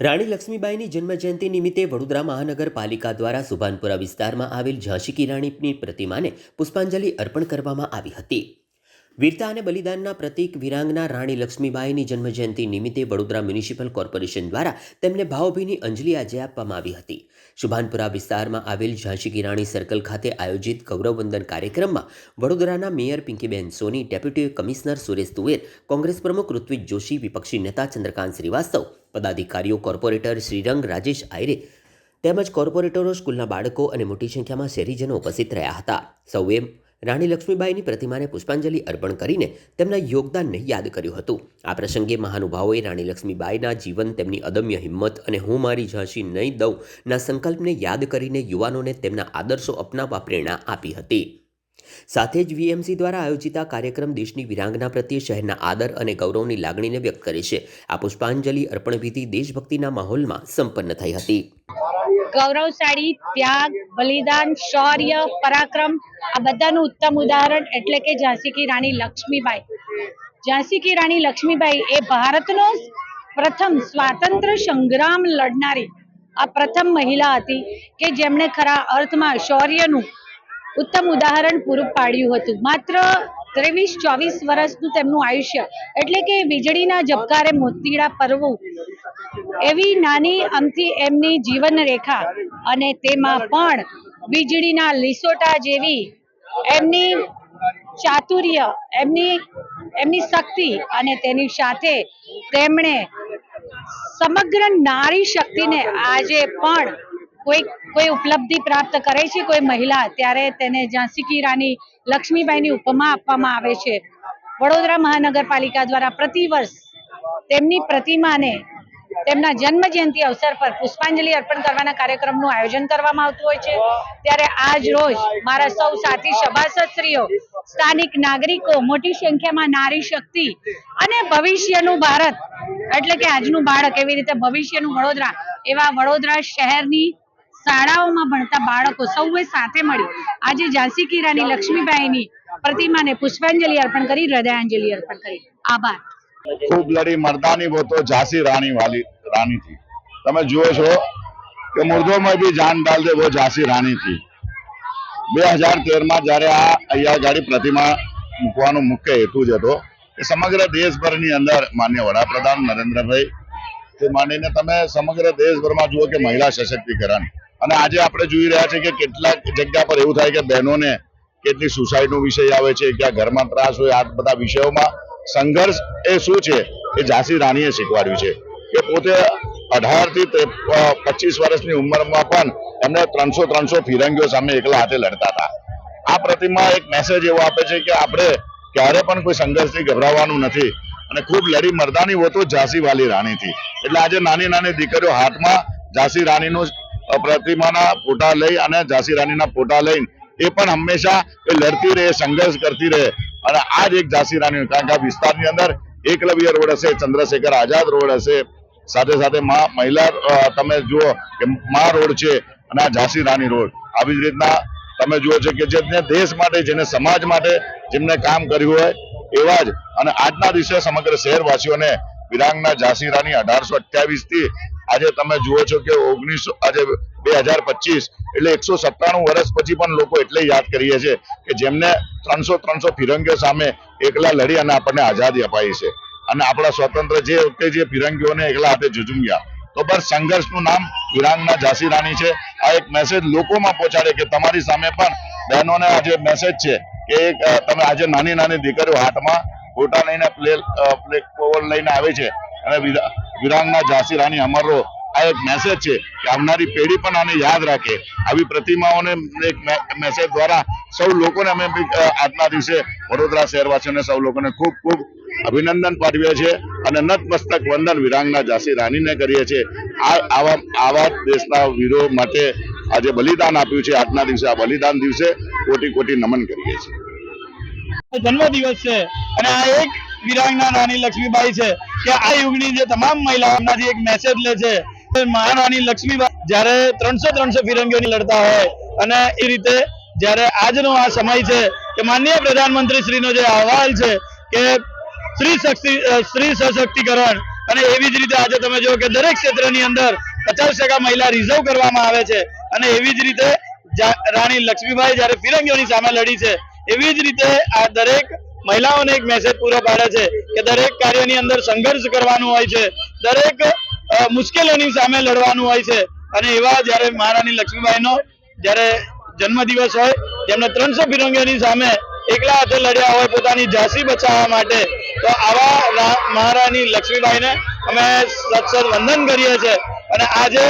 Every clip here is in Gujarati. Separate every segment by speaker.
Speaker 1: રાણી લક્ષ્મીબાઈની જન્મજયંતિ નિમિત્તે વડોદરા મહાનગરપાલિકા દ્વારા સુભાનપુરા વિસ્તારમાં આવેલ ઝાંસી કી રાણીની પ્રતિમાને પુષ્પાંજલિ અર્પણ કરવામાં આવી હતી. વીરતા અને બલિદાનના પ્રતીક વિરાંગના રાણી લક્ષ્મીબાઈની જન્મજયંતિ નિમિત્તે વડોદરા મ્યુનિસિપલ કોર્પોરેશન દ્વારા તેમને ભાવભીની અંજલિ આજે આપવામાં આવી હતી. સુભાનપુરા વિસ્તારમાં આવેલ ઝાંસી કી રાણી સર્કલ ખાતે આયોજિત ગૌરવવંદન કાર્યક્રમમાં વડોદરાના mayor Pinkiben Soni, deputy commissioner Suresh Tuver, Congress પ્રમુખ ઋત્વિજ જોશી, વિપક્ષી નેતા ચંદ્રકાંત શ્રીવાસ્તવ પદાધિકારીઓ, કોર્પોરેટર શ્રીરંગ રાજેશ આયરે તેમજ કોર્પોરેટરો, સ્કૂલના બાળકો અને મોટી સંખ્યામાં શહેરીજનો ઉપસ્થિત રહ્યા હતા. સૌએ રાણી લક્ષ્મીબાઈની પ્રતિમાને પુષ્પાંજલિ અર્પણ કરીને તેમના યોગદાનને યાદ કર્યું હતું. આ પ્રસંગે મહાનુભાવોએ રાણી લક્ષ્મીબાઈના જીવન, તેમની અદમ્ય હિંમત અને હું મારી ઝાંસી નહીં દઉં ના સંકલ્પને યાદ કરીને યુવાનોને તેમના આદર્શો અપનાવવા પ્રેરણા આપી હતી. સાથે જ વીએમસી દ્વારા આયોજિત આ કાર્યક્રમ દેશની વિરાંગના પ્રત્યે શહેરના આદર અને ગૌરવની લાગણીને વ્યક્ત કરે છે. આ પુષ્પાંજલિ અર્પણ દેશભક્તિના માહોલમાં સંપન્ન થઈ હતી.
Speaker 2: ગૌરવશાળી ત્યાગ, બલિદાન, શૌર્ય, પરાક્રમ, આ બધાનું ઉત્તમ ઉદાહરણ એટલે કે ઝાંસી કી રાણી લક્ષ્મીબાઈ. ઝાંસી કી રાણી લક્ષ્મીબાઈ એ ભારતનો પ્રથમ સ્વાતંત્ર સંગ્રામ લડનારી આ પ્રથમ મહિલા હતી કે જેમણે ખરા અર્થમાં શૌર્યનું ઉત્તમ ઉદાહરણ પૂરું પાડ્યું હતું. માત્ર ત્રેવીસ, ચોવીસ વર્ષનું તેમનું આયુષ્ય. એટલે કે વીજળીના ઝબકારે મોતીડા પરવું. એવી નાની અમથી એમની જીવન રેખા અને તેમાં પણ વીજળીના લીસોટા જેવી એમની ચાતુર્ય, એમની એમની શક્તિ અને તેની સાથે તેમણે સમગ્ર નારી શક્તિને આજે પણ કોઈ કોઈ ઉપલબ્ધિ પ્રાપ્ત કરે છે કોઈ મહિલા, ત્યારે તેને ઝાંસી કી રાની લક્ષ્મીબાઈની ઉપમા આપવામાં આવે છે. વડોદરા મહાનગરપાલિકા દ્વારા પ્રતિવર્ષ તેમની પ્રતિમાને તેમના જન્મ જયંતિ અવસર પર પુષ્પાંજલિ અર્પણ કરવાના કાર્યક્રમનું આયોજન કરવામાં આવતું હોય છે. ત્યારે આજ રોજ મારા સૌ સાથી સભાસદશ્રીઓ, સ્થાનિક નાગરિકો, મોટી સંખ્યામાં નારી શક્તિ અને ભવિષ્યનું ભારત, એટલે કે આજનું બાળક એવી રીતે ભવિષ્યનું વડોદરા, એવા વડોદરા શહેરની શાળાઓમાં ભણતા બાળકો સૌએ સાથે મળી આજે ઝાંસી કિરાની લક્ષ્મીબાઈની પ્રતિમાને પુષ્પાંજલિ અર્પણ કરી, હૃદયાંજલિ અર્પણ કરી. આભાર.
Speaker 3: ખૂબ લડી મરદાની વો ઝાંસી રાણી વાલી રાણી થી તમે જુઓ છો કે મુર્દોમાં બી જાન ડાલ દે વો ઝાંસી રાણી થી બે હજાર તેરમાં જ્યારે આ અહીંયા ગાડી પ્રતિમા મૂકવાનો મુખ્ય હેતુ જ હતો કે સમગ્ર દેશભરની અંદર માન્ય વડાપ્રધાન નરેન્દ્રભાઈ, તે માંડીને તમે સમગ્ર દેશભરમાં જુઓ કે મહિલા સશક્તિકરણ અને આજે આપણે જોઈ રહ્યા છે કે કેટલાક જગ્યા પર એવું થાય કે બહેનોને કેટલી સુસાઇડનો વિષય આવે છે, ક્યાં ઘરમાં ત્રાસ હોય, આ બધા વિષયોમાં સંઘર્ષ એ શું છે એ ઝાંસી રાણીએ શીખવાડ્યું છે કે પોતે અઢારથી પચીસ વર્ષની ઉંમરમાં પણ એમને ત્રણસો ત્રણસો ફિરંગીઓ સામે એકલા હાથે લડતા હતા. આ પ્રતિમા એક મેસેજ એવો આપે છે કે આપણે ક્યારે પણ કોઈ સંઘર્ષથી ગભરાવાનું નથી અને ખૂબ લડી મરદાની હોતો ઝાંસી વાલી રાણીથી. એટલે આજે નાની નાની દીકરીઓ હાથમાં ઝાંસી રાણીનું પ્રતિમાના ફોટા લઈ અને ઝાંસી રાણીના ફોટા લઈને એ પણ હંમેશા એ લડતી રહે, સંઘર્ષ કરતી રહે. અને આ જ એક ઝાંસી રાણી કારણ કે આ વિસ્તારની અંદર એકલવ્ય રોડ હશે, ચંદ્રશેખર આઝાદ રોડ હશે. સાથે સાથે મા મહિલા તમે જુઓ કે મા રોડ છે અને આ ઝાંસી રાણી રોડ. આવી જ રીતના તમે જુઓ છો કે જેને દેશ માટે, જેને સમાજ માટે, જેમને કામ કર્યું હોય, એવા જ. અને આજના દિવસે સમગ્ર શહેરવાસીઓને વિરાંગના ઝાંસી રાણી અઢારસો અઠ્યાવીસથી આજે તમે જુઓ છો કે ઓગણીસો, આજે બે હજાર પચીસ એટલે એકસો સત્તાણું વર્ષ પછી પણ લોકો એટલે યાદ કરીએ છે કે જેમને ત્રણસો ત્રણસો ફિરંગીઓ સામે એકલા લડી અને આપણને આઝાદી અપાઈ છે. અને આપણા સ્વતંત્ર જે વખતે જે ફિરંગીઓને એકલા હાથે ઝુઝુમ્યા તો બસ સંઘર્ષનું નામ વિરાંગના ઝાંસી રાણી છે. આ એક મેસેજ લોકોમાં પહોંચાડે કે તમારી સામે પણ બહેનોને આ જે મેસેજ છે કે તમે આજે નાની નાની દીકરીઓ હાથમાં ફોટા લઈને પ્લે પ્લે લઈને આવે છે. અને વિરાંગના ઝાંસી રાણી અમર આ એક મેસેજ છે કે આવનારી પેઢી પણ આને યાદ રાખે. આવી પ્રતિમાઓને એક મેસેજ દ્વારા સૌ લોકોને અમે આજના દિવસે વડોદરા શહેરવાસીઓને સૌ લોકોને ખૂબ ખૂબ અભિનંદન પાઠવીએ છીએ અને નતમસ્તક વંદન વિરાંગના ઝાંસી રાણીને કરીએ છીએ. આ, આવા આવા દેશના વીરો માટે આજે બલિદાન આપ્યું છે. આજના દિવસે આ બલિદાન દિવસે કોટી કોટી નમન કરીએ છીએ.
Speaker 4: જન્મ દિવસ છે અને આ એક વિરાંગના રાણી લક્ષ્મીબાઈ છે. કે આ યુગની જે તમામ મહિલાઓમાંથી એક મેસેજ લે છે મહારાણી લક્ષ્મીબાઈ જ્યારે ત્રણસો ત્રણસો ફિરંગીઓની લડતા હોય અને એ રીતે જ્યારે આજનો આ સમય છે કે માનનીય પ્રધાનમંત્રી જે અહેવાલ છે કે સ્ત્રી શક્તિ સ્ત્રી સશક્તિકરણ અને એવી જ રીતે આજે તમે જો કે દરેક ક્ષેત્રની અંદર પચાસ ટકા મહિલા રિઝર્વ કરવામાં આવે છે અને એવી જ રીતે રાણી લક્ષ્મીબાઈ જ્યારે ફિરંગીઓની સામે લડી છે એવી જ રીતે આ દરેક મહિલાઓને એક મેસેજ પૂરો પાડે છે કે દરેક કાર્યની અંદર સંઘર્ષ કરવાનું હોય છે, દરેક મુશ્કેલીઓની સામે લડવાનું હોય છે. અને એવા જ્યારે મહારાણી લક્ષ્મીબાઈનો જ્યારે જન્મદિવસ હોય, જેમને ત્રણસો ફિરંગીઓની સામે એકલા હાથે લડ્યા હોય પોતાની ઝાંસી બચાવવા માટે, તો આવા મહારાણી લક્ષ્મીબાઈને અમે સત્સર વંદન કરીએ છીએ. અને આજે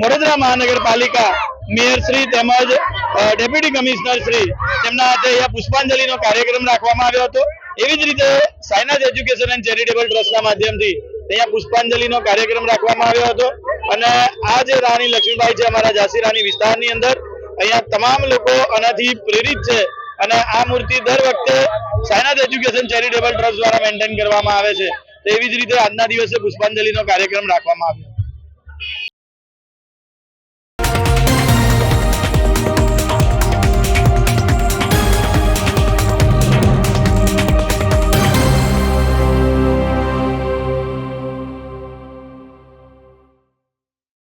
Speaker 4: વડોદરા મહાનગરપાલિકા મેયર શ્રી તેમજ ડેપ્યુટી કમિશનર શ્રી તેમના હાથે અહીંયા પુષ્પાંજલિનો કાર્યક્રમ રાખવામાં આવ્યો હતો. એવી જ રીતે સાયનાથ એજ્યુકેશન એન્ડ ચેરિટેબલ ટ્રસ્ટના માધ્યમથી અહીંયા પુષ્પાંજલિનો કાર્યક્રમ રાખવામાં આવ્યો હતો. અને આ જે રાણી લક્ષ્મીબાઈ છે અમારા ઝાંસી રાણી વિસ્તારની અંદર, અહીંયા તમામ લોકો આનાથી પ્રેરિત છે અને આ મૂર્તિ દર વખતે સાયનાથ એજ્યુકેશન ચેરિટેબલ ટ્રસ્ટ દ્વારા મેન્ટેન કરવામાં આવે છે. તો એવી જ રીતે આજના દિવસે પુષ્પાંજલિનો કાર્યક્રમ રાખવામાં આવ્યો.